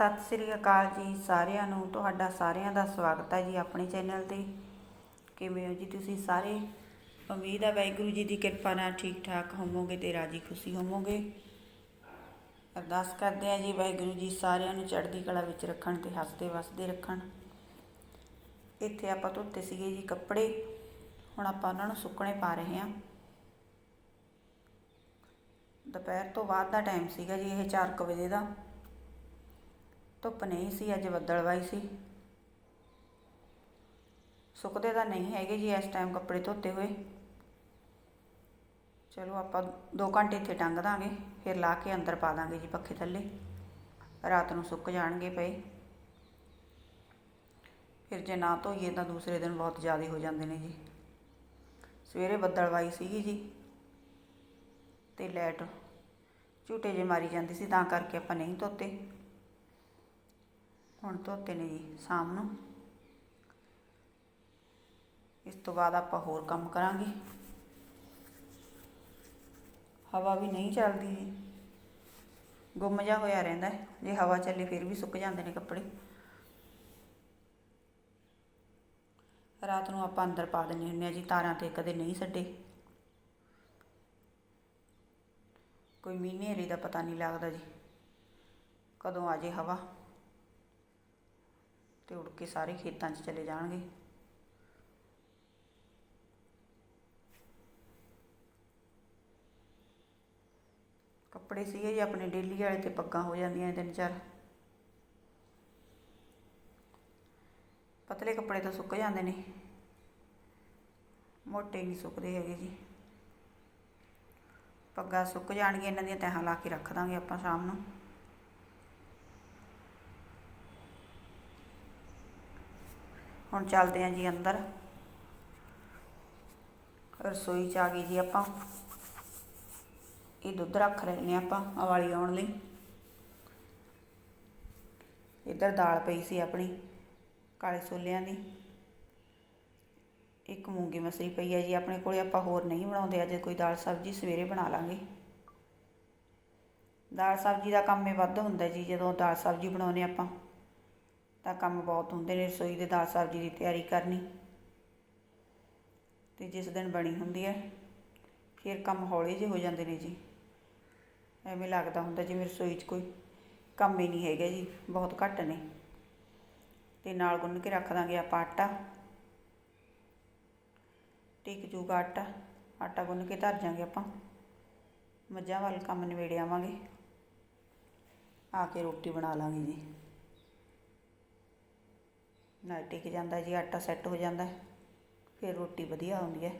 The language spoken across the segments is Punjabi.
ਸਤਿ ਸ੍ਰੀ ਅਕਾਲ ਜੀ ਸਾਰਿਆਂ ਨੂੰ, ਤੁਹਾਡਾ ਸਾਰਿਆਂ ਦਾ ਸਵਾਗਤ ਹੈ ਜੀ ਆਪਣੇ ਚੈਨਲ ਤੇ। ਕਿਵੇਂ ਹੋ ਜੀ ਤੁਸੀਂ ਸਾਰੇ? ਉਮੀਦ ਹੈ ਵਾਹਿਗੁਰੂ ਜੀ ਦੀ ਕਿਰਪਾ ਨਾਲ ਠੀਕ ਠਾਕ ਹੋਵੋਗੇ ਤੇ ਰਾਜੀ ਖੁਸ਼ੀ ਹੋਵੋਗੇ। ਅਰਦਾਸ ਕਰਦੇ ਹਾਂ ਜੀ ਵਾਹਿਗੁਰੂ ਜੀ ਸਾਰਿਆਂ ਨੂੰ ਚੜ੍ਹਦੀ ਕਲਾ ਵਿੱਚ ਰੱਖਣ ਤੇ ਹੱਸਦੇ ਵਸਦੇ ਰੱਖਣ। ਇੱਥੇ ਆਪਾਂ ਧੋਤੇ ਸੀਗੇ ਜੀ ਕੱਪੜੇ, ਹੁਣ ਆਪਾਂ ਉਹਨਾਂ ਨੂੰ ਸੁੱਕਣੇ ਪਾ ਰਹੇ ਹਾਂ। ਦੁਪਹਿਰ ਤੋਂ ਬਾਅਦ ਦਾ ਟਾਈਮ ਸੀਗਾ ਜੀ, ਇਹ 4:00 ਵਜੇ ਦਾ। ਧੁੱਪ ਨਹੀਂ ਸੀ, ਅੱਜ ਬੱਦਲਵਾਈ ਸੀ। ਸੁੱਕਦੇ ਤਾਂ ਨਹੀਂ ਹੈਗੇ ਜੀ ਇਸ ਟਾਈਮ ਕੱਪੜੇ ਧੋਤੇ ਹੋਏ। ਚਲੋ ਆਪਾਂ 2 ਘੰਟੇ ਇੱਥੇ ਟੰਗ ਦਾਂਗੇ, ਫਿਰ ਲਾ ਕੇ ਅੰਦਰ ਪਾ ਦਾਂਗੇ ਜੀ ਪੱਖੇ ਥੱਲੇ। ਰਾਤ ਨੂੰ ਸੁੱਕ ਜਾਣਗੇ ਪਏ। ਫਿਰ ਜੇ ਨਾ ਧੋਈਏ ਤਾਂ ਦੂਸਰੇ ਦਿਨ ਬਹੁਤ ਜ਼ਿਆਦਾ ਹੋ ਜਾਂਦੇ ਨੇ ਜੀ। ਸਵੇਰੇ ਬੱਦਲਵਾਈ ਸੀਗੀ ਜੀ, ਤੇ ਲਾਈਟ ਝੂਟੇ ਜੇ ਮਾਰੀ ਜਾਂਦੀ ਸੀ, ਤਾਂ ਕਰਕੇ ਆਪਾਂ ਨਹੀਂ ਧੋਤੇ। ਹੁਣ ਧੋਤੇ ਨੇ ਜੀ, ਸ਼ਾਮ ਨੂੰ। ਇਸ ਤੋਂ ਬਾਅਦ ਆਪਾਂ ਹੋਰ ਕੰਮ ਕਰਾਂਗੇ। ਹਵਾ ਵੀ ਨਹੀਂ ਚੱਲਦੀ ਜੀ। ਗੁੰਮ ਜਾ ਹੋਇਆ ਰਹਿੰਦਾ ਜੇ ਹਵਾ ਚੱਲੇ ਫਿਰ ਵੀ ਸੁੱਕ ਜਾਂਦੇ ਨੇ ਕੱਪੜੇ। ਰਾਤ ਨੂੰ ਆਪਾਂ ਅੰਦਰ ਪਾ ਦਿੰਦੇ ਹੁੰਦੇ ਆ ਜੀ, ਤਾਰਾਂ ਤੇ ਕਦੇ ਨਹੀਂ ਛੱਡੇ ਕੋਈ ਮੀਂਹ ਹਨੇਰੀ ਦਾ ਪਤਾ ਨਹੀਂ ਲੱਗਦਾ ਜੀ। ਕਦੋਂ ਆ ਜੇ ਹਵਾ। ਤੇ ਉੜ ਕੇ ਸਾਰੇ ਖੇਤਾਂ 'ਚ ਚਲੇ ਜਾਣਗੇ। ਕੱਪੜੇ ਸੀਗੇ ਜੀ ਆਪਣੇ ਡੇਲੀ ਵਾਲੇ ਤੇ ਪੱਗਾਂ ਹੋ ਜਾਂਦੀਆਂ ਤਿੰਨ ਚਾਰ ਪਤਲੇ ਕੱਪੜੇ ਤਾਂ ਸੁੱਕ ਜਾਂਦੇ ਨੇ। ਮੋਟੇ ਨਹੀਂ ਸੁੱਕਦੇ ਹੈਗੇ ਜੀ। ਪੱਗਾਂ ਸੁੱਕ ਜਾਣਗੀਆਂ, ਇਹਨਾਂ ਦੀਆਂ ਤਹਾਂ ਲਾ ਕੇ ਰੱਖ ਦਾਂਗੇ ਆਪਾਂ ਸ਼ਾਮ ਨੂੰ। ਹੁਣ ਚੱਲਦੇ ਆਂ ਜੀ ਅੰਦਰ। ਰਸੋਈ ਚ ਆ ਗਈ ਜੀ ਆਪਾਂ। ਇਹ ਦੁੱਧ ਰੱਖ ਰਹੇ ਨੇ ਆਪਾਂ ਉਬਾਲੀ ਆਉਣ ਲਈ। ਇੱਧਰ ਦਾਲ ਪਈ ਸੀ ਆਪਣੀ ਕਾਲੇ ਛੋਲਿਆਂ ਦੀ। ਇੱਕ ਮੂੰਗੀ ਮਸਰੀ ਪਈ ਹੈ ਜੀ ਆਪਣੇ ਕੋਲੇ, ਆਪਾਂ ਹੋਰ ਨਹੀਂ ਬਣਾਉਂਦੇ, ਅੱਜ ਕੋਈ ਦਾਲ ਸਬਜ਼ੀ ਸਵੇਰੇ ਬਣਾ ਲਾਂਗੇ। ਦਾਲ ਸਬਜ਼ੀ ਦਾ ਕੰਮ ਹੀ ਵੱਧ ਹੁੰਦਾ ਜੀ, ਜਦੋਂ ਦਾਲ ਸਬਜ਼ੀ ਬਣਾਉਨੇ ਆਪਾਂ। ਤਾਂ ਕੰਮ ਬਹੁਤ ਹੁੰਦੇ ਨੇ, ਰਸੋਈ ਦੇ ਦਾਲ ਸਬਜ਼ੀ ਦੀ ਤਿਆਰੀ ਕਰਨੀ। ਤੇ ਜਿਸ ਦਿਨ ਬਣੀ ਹੁੰਦੀ ਹੈ, ਫਿਰ ਕੰਮ ਹੌਲੇ ਜਿਹੇ ਹੋ ਜਾਂਦੇ ਨੇ ਜੀ। ਐਵੇਂ ਲੱਗਦਾ ਹੁੰਦਾ ਜਿਵੇਂ ਰਸੋਈ 'ਚ ਕੋਈ ਕੰਮ ਹੀ ਨਹੀਂ ਹੈਗਾ ਜੀ, ਬਹੁਤ ਘੱਟ ਨੇ। ਤੇ ਨਾਲ ਗੁੰਨ ਕੇ ਰੱਖ ਦਾਂਗੇ ਆਪਾਂ ਆਟਾ। ਟਿਕ ਜੂਗਾ ਆਟਾ ਆਟਾ ਗੁੰਨ ਕੇ ਧਰ ਜਾਾਂਗੇ ਆਪਾਂ। ਮੱਝਾਂ ਵੱਲ ਕੰਮ ਨਿਬੇੜ ਆਵਾਂਗੇ। ਆ ਕੇ ਰੋਟੀ ਬਣਾ ਲਾਂਗੇ ਜੀ। ਨਾਲ ਟਿਕ ਜਾਂਦਾ ਜੀ ਆਟਾ ਸੈੱਟ ਹੋ ਜਾਂਦਾ ਫਿਰ ਰੋਟੀ ਵਧੀਆ ਆਉਂਦੀ ਹੈ।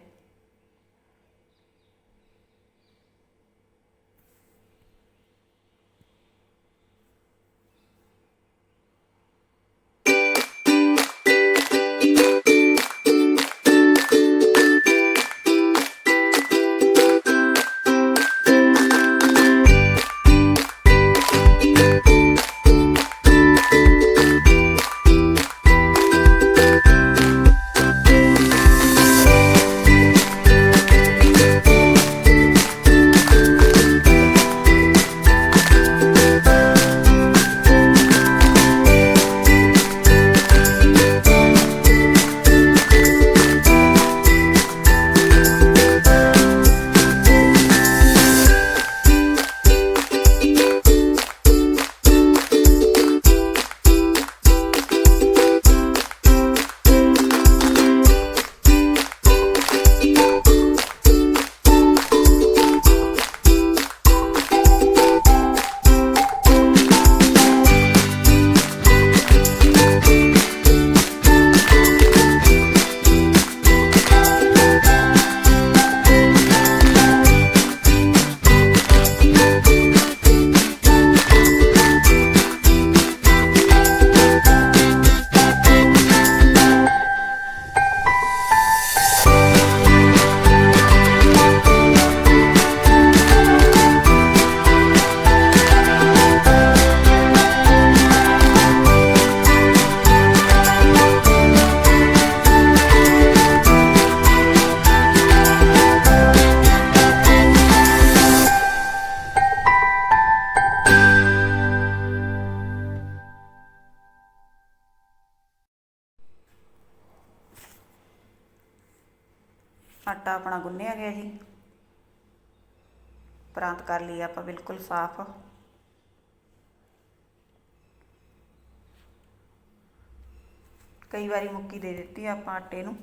ਆਟਾ ਆਪਣਾ ਗੁੰਨਿਆ ਗਿਆ ਜੀ ਪ੍ਰਾਂਤ ਕਰ ਲਈ ਆਪਾਂ, ਬਿਲਕੁਲ ਸਾਫ਼। ਕਈ ਵਾਰੀ ਮੁੱਕੀ ਦੇ ਦਿੱਤੀ ਆਪਾਂ ਆਟੇ ਨੂੰ।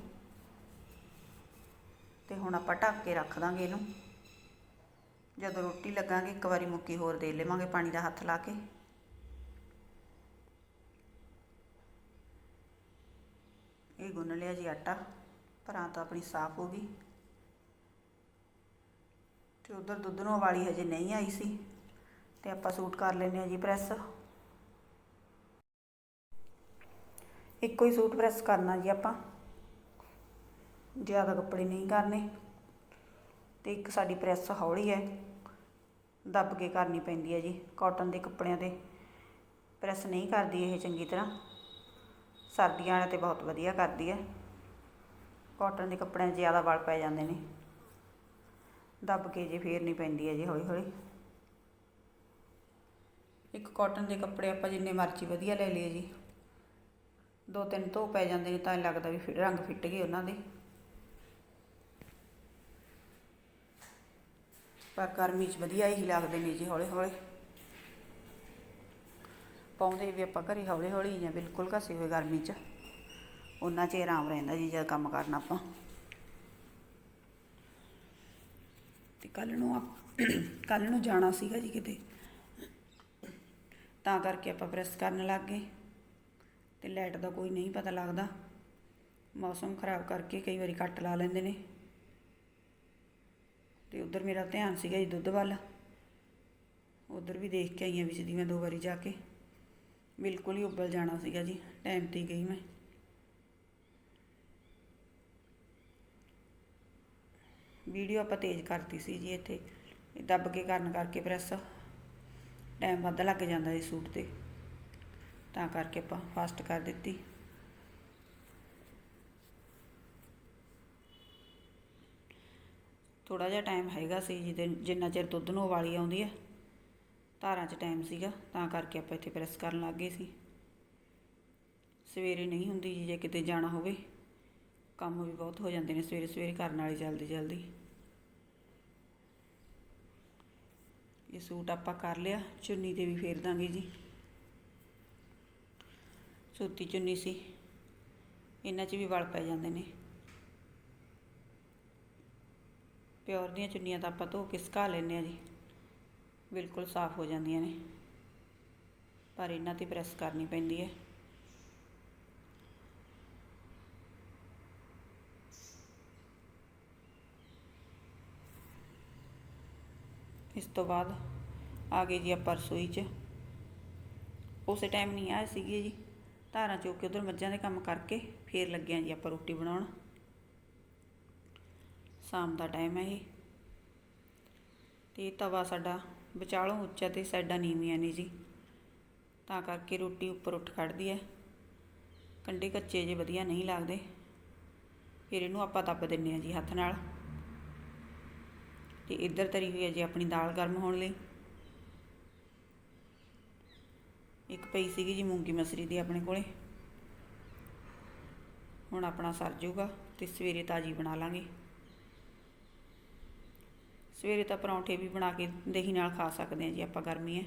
ਤੇ ਹੁਣ ਆਪਾਂ ਢੱਕ ਕੇ ਰੱਖ ਦਾਂਗੇ ਇਹਨੂੰ। ਜਦੋਂ ਰੋਟੀ ਲੱਗਾਂਗੇ, ਇੱਕ ਵਾਰੀ ਮੁੱਕੀ ਹੋਰ ਦੇ ਲਵਾਂਗੇ ਪਾਣੀ ਦਾ ਹੱਥ ਲਾ ਕੇ। ਇਹ ਗੁੰਨ ਲਿਆ ਜੀ ਆਟਾ। ਪਰਾਂਤ ਆਪਣੀ ਸਾਫ਼ ਹੋ ਗਈ। ਤੇ ਉਧਰ ਦੁੱਧ ਨੂੰ ਵਾਲੀ ਹਜੇ ਨਹੀਂ ਆਈ ਸੀ। ਤੇ ਆਪਾਂ ਸੂਟ ਕਰ ਲੈਨੇ ਆ ਜੀ ਪ੍ਰੈਸ। ਇੱਕੋ ਹੀ ਸੂਟ ਪ੍ਰੈਸ ਕਰਨਾ ਜੀ ਆਪਾਂ। ਜ਼ਿਆਦਾ ਕੱਪੜੇ ਨਹੀਂ ਕਰਨੇ। ਤੇ ਇੱਕ ਸਾਡੀ ਪ੍ਰੈਸ ਹੌਲੀ ਹੈ। ਦੱਬ ਕੇ ਕਰਨੀ ਪੈਂਦੀ ਹੈ ਜੀ। ਕਾਟਨ ਦੇ ਕੱਪੜਿਆਂ ਤੇ ਪ੍ਰੈਸ ਨਹੀਂ ਕਰਦੀ ਇਹ ਚੰਗੀ ਤਰ੍ਹਾਂ। ਸਰਦੀਆਂ ਵਾਲੇ ਤੇ ਬਹੁਤ ਵਧੀਆ ਕਰਦੀ ਹੈ। ਕਾਟਨ ਦੇ ਕੱਪੜਿਆਂ 'ਚ ਜ਼ਿਆਦਾ ਵਲ ਪੈ ਜਾਂਦੇ ਨੇ। ਦੱਬ ਕੇ ਜੇ ਫੇਰਨੀ ਪੈਂਦੀ ਹੈ ਜੀ, ਹੌਲੀ ਹੌਲੀ। ਇੱਕ ਕਾਟਨ ਦੇ ਕੱਪੜੇ ਆਪਾਂ ਜਿੰਨੇ ਮਰਜ਼ੀ ਵਧੀਆ ਲੈ ਲਈਏ ਜੀ। ਦੋ ਤਿੰਨ ਧੋ ਪੈ ਜਾਂਦੇ ਨੇ ਤਾਂ ਲੱਗਦਾ ਵੀ ਫਿਰ ਰੰਗ ਫਿੱਟ ਗਏ ਉਹਨਾਂ ਦੇ। ਪਰ ਗਰਮੀ 'ਚ ਵਧੀਆ ਹੀ ਲੱਗਦੇ ਨੇ ਜੀ, ਹੌਲੀ ਹੌਲੀ। ਪਾਉਂਦੇ ਵੀ ਆਪਾਂ ਘਰੇ ਹੌਲੀ ਹੌਲੀ ਜਾਂ ਬਿਲਕੁਲ ਘਸੇ ਹੋਏ ਗਰਮੀ 'ਚ। ਉਹਨਾਂ 'ਚ ਆਰਾਮ ਰਹਿੰਦਾ ਜੀ, ਜਦ ਕੰਮ ਕਰਨਾ ਆਪਾਂ ਤੇ ਕੱਲ ਨੂੰ ਆਪ ਕੱਲ ਨੂੰ ਜਾਣਾ ਸੀਗਾ ਜੀ ਕਿਤੇ। ਤਾਂ ਕਰਕੇ ਆਪਾਂ ਪ੍ਰੈਸ ਕਰਨ ਲੱਗ ਗਏ ਤੇ ਲਾਈਟ ਦਾ ਕੋਈ ਨਹੀਂ ਪਤਾ ਲੱਗਦਾ। ਮੌਸਮ ਖਰਾਬ ਕਰਕੇ ਕਈ ਵਾਰੀ ਕੱਟ ਲਾ ਲੈਂਦੇ ਨੇ। ਤੇ ਉਧਰ ਮੇਰਾ ਧਿਆਨ ਸੀਗਾ ਜੀ ਦੁੱਧ ਵੱਲ। ਉਧਰ ਵੀ ਦੇਖ ਕੇ ਆਈ ਆ ਵਿੱਚ ਦੀ ਮੈਂ ਦੋ ਵਾਰੀ ਜਾ ਕੇ। ਬਿਲਕੁਲ ਹੀ ਉੱਬਲ ਜਾਣਾ ਸੀਗਾ ਜੀ ਟਾਈਮ ਤੇ ਗਈ ਮੈਂ। ਵੀਡੀਓ ਆਪਾਂ ਤੇਜ਼ ਕਰਤੀ ਸੀ ਜੀ ਇੱਥੇ। ਇਹ ਦੱਬ ਕੇ ਕਰਨ ਕਰਕੇ ਪ੍ਰੈਸ ਟਾਈਮ ਵੱਧ ਲੱਗ ਜਾਂਦਾ ਜੀ ਸੂਟ ਤੇ। ਤਾਂ ਕਰਕੇ ਆਪਾਂ ਫਾਸਟ ਕਰ ਦਿੱਤੀ। ਥੋੜਾ ਜਿਹਾ ਟਾਈਮ ਹੈਗਾ ਸੀ ਜਿਹਦੇ ਜਿੰਨਾ ਚਿਰ ਦੁੱਧ ਨੂੰ ਉਬਾਲੀ ਆਉਂਦੀ ਹੈ ਧਾਰਾਂ 'ਚ ਟਾਈਮ ਸੀਗਾ, ਤਾਂ ਕਰਕੇ ਆਪਾਂ ਇੱਥੇ ਪ੍ਰੈਸ ਕਰਨ ਲੱਗ ਗਏ ਸੀ। ਸਵੇਰੇ ਨਹੀਂ ਹੁੰਦੀ ਜੀ, ਜੇ ਕਿਤੇ ਜਾਣਾ ਹੋਵੇ। ਕੰਮ ਵੀ ਬਹੁਤ ਹੋ ਜਾਂਦੇ ਨੇ, ਸਵੇਰੇ ਸਵੇਰੇ ਕਰਨ ਵਾਲੇ ਜਲਦੀ ਜਲਦੀ। ਇਹ ਸੂਟ ਆਪਾਂ ਕਰ ਲਿਆ, ਚੁੰਨੀ ਤੇ ਵੀ ਫੇਰ ਦਾਂਗੇ ਜੀ। ਸੂਤੀ ਚੁੰਨੀ ਸੀ, ਇਹਨਾਂ 'ਚ ਵੀ ਵਲ ਪੈ ਜਾਂਦੇ ਨੇ। ਪਿਓਰ ਦੀਆਂ ਚੁੰਨੀਆਂ ਤਾਂ ਆਪਾਂ ਧੋ ਕੇ ਸੁਕਾ ਲੈਂਦੇ ਆ ਜੀ, ਬਿਲਕੁਲ ਸਾਫ਼ ਹੋ ਜਾਂਦੀਆਂ ਨੇ। ਪਰ ਇਹਨਾਂ ਤੇ ਪ੍ਰੈਸ ਕਰਨੀ ਪੈਂਦੀ ਹੈ। ਇਸ ਤੋਂ ਬਾਅਦ ਆ ਗਏ ਜੀ ਆਪਾਂ ਰਸੋਈ 'ਚ। ਉਸੇ ਟਾਈਮ ਨਹੀਂ ਆਏ ਸੀਗੇ ਜੀ। ਧਾਰਾਂ ਚੋਕ ਕੇ ਉਧਰ ਮੱਝਾਂ ਦੇ ਕੰਮ ਕਰਕੇ ਫੇਰ ਲੱਗਿਆ ਜੀ ਆਪਾਂ ਰੋਟੀ ਬਣਾਉਣ। ਸ਼ਾਮ ਦਾ ਟਾਈਮ ਹੈ ਇਹ। ਤੇ ਤਵਾ ਸਾਡਾ ਵਿਚਾਲੋਂ ਉੱਚਾ ਤੇ ਸਾਈਡਾਂ ਨੀਵੀਆਂ ਨੇ ਜੀ। ਤਾਂ ਕਰਕੇ ਰੋਟੀ ਉੱਪਰ ਉੱਠ ਖੜਦੀ ਹੈ। ਕੰਡੇ ਕੱਚੇ ਜੇ ਵਧੀਆ ਨਹੀਂ ਲੱਗਦੇ। ਫਿਰ ਇਹਨੂੰ ਆਪਾਂ ਦੱਬ ਦਿੰਨੇ ਆ ਜੀ ਹੱਥ ਨਾਲ। ਤੇ ਇੱਧਰ ਤਰੀ ਹੋਈ ਹੈ ਜੀ ਆਪਣੀ ਦਾਲ ਗਰਮ ਹੋਣ ਲਈ। ਇੱਕ ਪਈ ਸੀਗੀ ਜੀ ਮੂੰਗੀ ਮਸਰੀ ਦੀ ਆਪਣੇ ਕੋਲੇ। ਹੁਣ ਆਪਣਾ ਸਰ ਜਾਊਗਾ ਤੇ ਸਵੇਰੇ ਤਾਜੀ ਬਣਾ ਲਾਂਗੇ। ਸਵੇਰੇ ਤਾਂ ਪਰੌਂਠੇ ਵੀ ਬਣਾ ਕੇ ਦਹੀਂ ਨਾਲ ਖਾ ਸਕਦੇ ਹਾਂ ਜੀ, ਆਪਾਂ ਗਰਮੀ ਹੈ।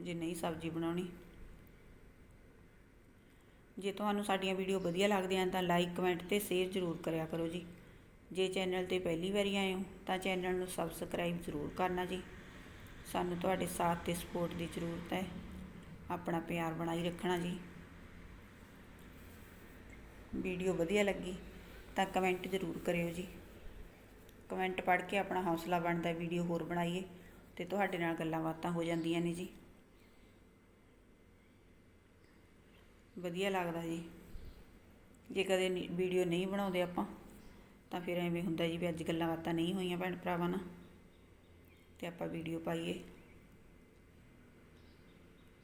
ਜੇ ਨਹੀਂ ਸਬਜ਼ੀ ਬਣਾਉਣੀ। ਜੇ ਤੁਹਾਨੂੰ ਸਾਡੀਆਂ ਵੀਡੀਓ ਵਧੀਆ ਲੱਗਦੀਆਂ ਤਾਂ ਲਾਈਕ, ਕਮੈਂਟ ਤੇ ਸ਼ੇਅਰ ਜ਼ਰੂਰ ਕਰਿਆ ਕਰੋ ਜੀ। ਜੇ ਚੈਨਲ ਤੇ ਪਹਿਲੀ ਵਾਰੀ ਆਏ ਹੋ ਤਾਂ ਚੈਨਲ ਨੂੰ ਸਬਸਕ੍ਰਾਈਬ ਜ਼ਰੂਰ ਕਰਨਾ ਜੀ। ਸਾਨੂੰ ਤੁਹਾਡੇ ਸਾਥ ਤੇ ਸਪੋਰਟ ਦੀ ਜ਼ਰੂਰਤ ਹੈ। ਆਪਣਾ ਪਿਆਰ ਬਣਾਈ ਰੱਖਣਾ ਜੀ। ਵੀਡੀਓ ਵਧੀਆ ਲੱਗੀ ਤਾਂ ਕਮੈਂਟ ਜ਼ਰੂਰ ਕਰਿਓ ਜੀ। ਕਮੈਂਟ ਪੜ੍ਹ ਕੇ ਆਪਣਾ ਹੌਸਲਾ ਬਣਦਾ ਵੀਡੀਓ ਹੋਰ ਬਣਾਈਏ ਤੇ ਤੁਹਾਡੇ ਨਾਲ ਗੱਲਾਂ ਬਾਤਾਂ ਹੋ ਜਾਂਦੀਆਂ ਨੇ ਜੀ। ਵਧੀਆ ਲੱਗਦਾ ਜੀ। ਜੇ ਕਦੇ ਵੀਡੀਓ ਨਹੀਂ ਬਣਾਉਂਦੇ ਆਪਾਂ ਤਾਂ ਫਿਰ ਐਵੇਂ ਹੁੰਦਾ ਜੀ ਵੀ ਅੱਜ ਗੱਲਾਂ ਬਾਤਾਂ ਨਹੀਂ ਹੋਈਆਂ ਭੈਣ ਭਰਾਵਾਂ ਨਾਲ। ਤੇ ਆਪਾਂ ਵੀਡੀਓ ਪਾਈਏ।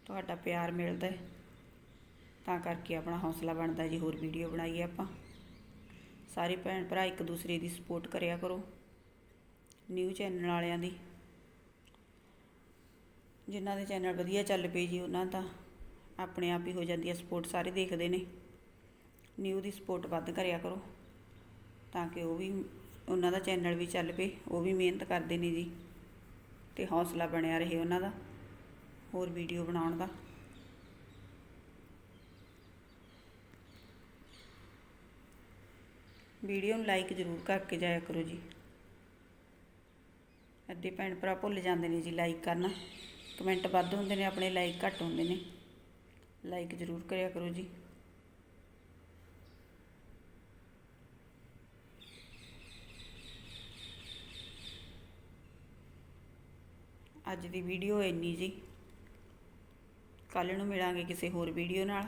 ਤੁਹਾਡਾ ਪਿਆਰ ਮਿਲਦਾ ਹੈ। ਤਾਂ ਕਰਕੇ ਆਪਣਾ ਹੌਸਲਾ ਬਣਦਾ ਜੀ, ਹੋਰ ਵੀਡੀਓ ਬਣਾਈਏ ਆਪਾਂ। ਸਾਰੇ ਭੈਣ ਭਰਾ ਇੱਕ ਦੂਸਰੇ ਦੀ ਸਪੋਰਟ ਕਰਿਆ ਕਰੋ। ਨਿਊ ਚੈਨਲ ਵਾਲਿਆਂ ਦੀ। ਜਿਨ੍ਹਾਂ ਦੇ ਚੈਨਲ ਵਧੀਆ ਚੱਲ ਪਏ ਜੀ ਉਹਨਾਂ ਦਾ। ਆਪਣੇ ਆਪ ਹੀ ਹੋ ਜਾਂਦੀ ਹੈ ਸਪੋਰਟ ਸਾਰੇ ਦੇਖਦੇ ਨੇ। ਨਿਊ ਦੀ ਸਪੋਰਟ ਵੱਧ ਕਰਿਆ ਕਰੋ। ਤਾਂ ਕਿ ਉਹ ਵੀ ਉਹਨਾਂ ਦਾ ਚੈਨਲ ਵੀ ਚੱਲ ਪਏ, ਉਹ ਵੀ ਮਿਹਨਤ ਕਰਦੇ ਨੇ ਜੀ ਤੇ ਹੌਸਲਾ ਬਣਿਆ ਰਹੇ ਉਹਨਾਂ ਦਾ, ਹੋਰ ਵੀਡੀਓ ਬਣਾਉਣ ਦਾ। ਵੀਡੀਓ ਨੂੰ ਲਾਈਕ ਜ਼ਰੂਰ ਕਰਕੇ ਜਾਇਆ ਕਰੋ ਜੀ। ਅੱਧੇ ਭੈਣ ਭਰਾ ਭੁੱਲ ਜਾਂਦੇ ਨੇ ਜੀ ਲਾਈਕ ਕਰਨਾ। ਕਮੈਂਟ ਵੱਧ ਹੁੰਦੇ ਨੇ, ਆਪਣੇ ਲਾਈਕ ਘੱਟ ਹੁੰਦੇ ਨੇ। ਲਾਈਕ ਜ਼ਰੂਰ ਕਰਿਆ ਕਰੋ ਜੀ। ਅੱਜ ਦੀ ਵੀਡੀਓ ਇੰਨੀ ਜੀ। ਕੱਲ ਨੂੰ ਮਿਲਾਂਗੇ ਕਿਸੇ ਹੋਰ ਵੀਡੀਓ ਨਾਲ।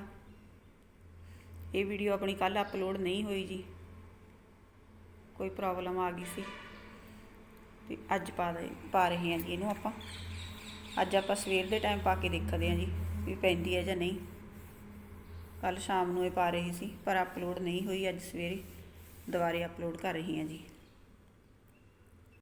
ਇਹ ਵੀਡੀਓ ਆਪਣੀ ਕੱਲ ਅਪਲੋਡ ਨਹੀਂ ਹੋਈ ਜੀ। ਕੋਈ ਪ੍ਰੋਬਲਮ ਆ ਗਈ ਸੀ। ਤੇ ਅੱਜ ਪਾ ਦੇ, ਪਾ ਰਹੇ ਹਾਂ ਜੀ ਇਹਨੂੰ ਆਪਾਂ। ਅੱਜ ਆਪਾਂ ਸਵੇਰ ਦੇ ਟਾਈਮ ਪਾ ਕੇ ਦੇਖਦੇ ਹਾਂ ਜੀ ਵੀ ਪੈਂਦੀ ਹੈ ਜਾਂ ਨਹੀਂ। ਕੱਲ ਸ਼ਾਮ ਨੂੰ ਇਹ ਪਾ ਰਹੀ ਸੀ, ਪਰ ਅਪਲੋਡ ਨਹੀਂ ਹੋਈ, ਅੱਜ ਸਵੇਰੇ ਦੁਬਾਰੇ ਅਪਲੋਡ ਕਰ ਰਹੀ ਹਾਂ ਜੀ।